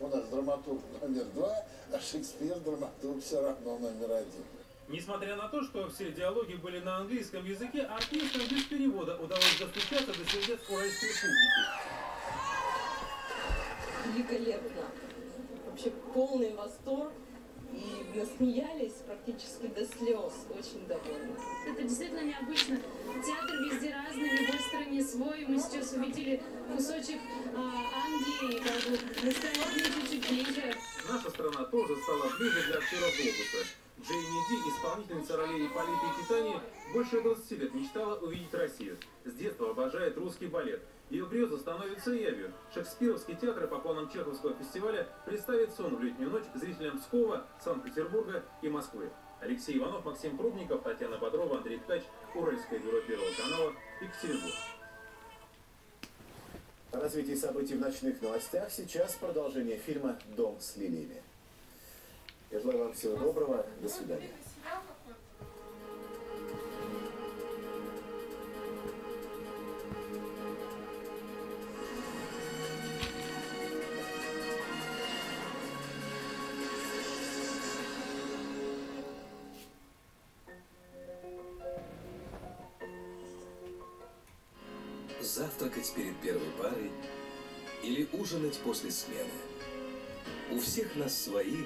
у нас драматург номер два, а Шекспир драматург все равно номер один. Несмотря на то, что все диалоги были на английском языке, артистам без перевода удалось достучаться до сердец уральской публики. великолепно. Вообще полный восторг. И насмеялись практически до слез. Очень довольны. Это действительно необычно. Театр везде разный, в любой стране свой. Мы сейчас увидели кусочек а, Англии, Наша страна тоже стала ближе для актеров глобуса. Джейни Ди, исполнительница ролей Политы и Титании, больше 20 лет мечтала увидеть Россию. С детства обожает русский балет. Ее греза становится явью. Шекспировский театр по планам Чеховского фестиваля представит сон в летнюю ночь зрителям Пскова, Санкт-Петербурга и Москвы. Алексей Иванов, Максим Прудников, Татьяна Бодрова, Андрей Ткач, Уральское бюро Первого канала, Екатеринбург. Развитии событий в ночных новостях сейчас продолжение фильма «Дом с лилиями». Я желаю вам всего доброго. До свидания. Завтракать перед первой парой или ужинать после смены. У всех нас свои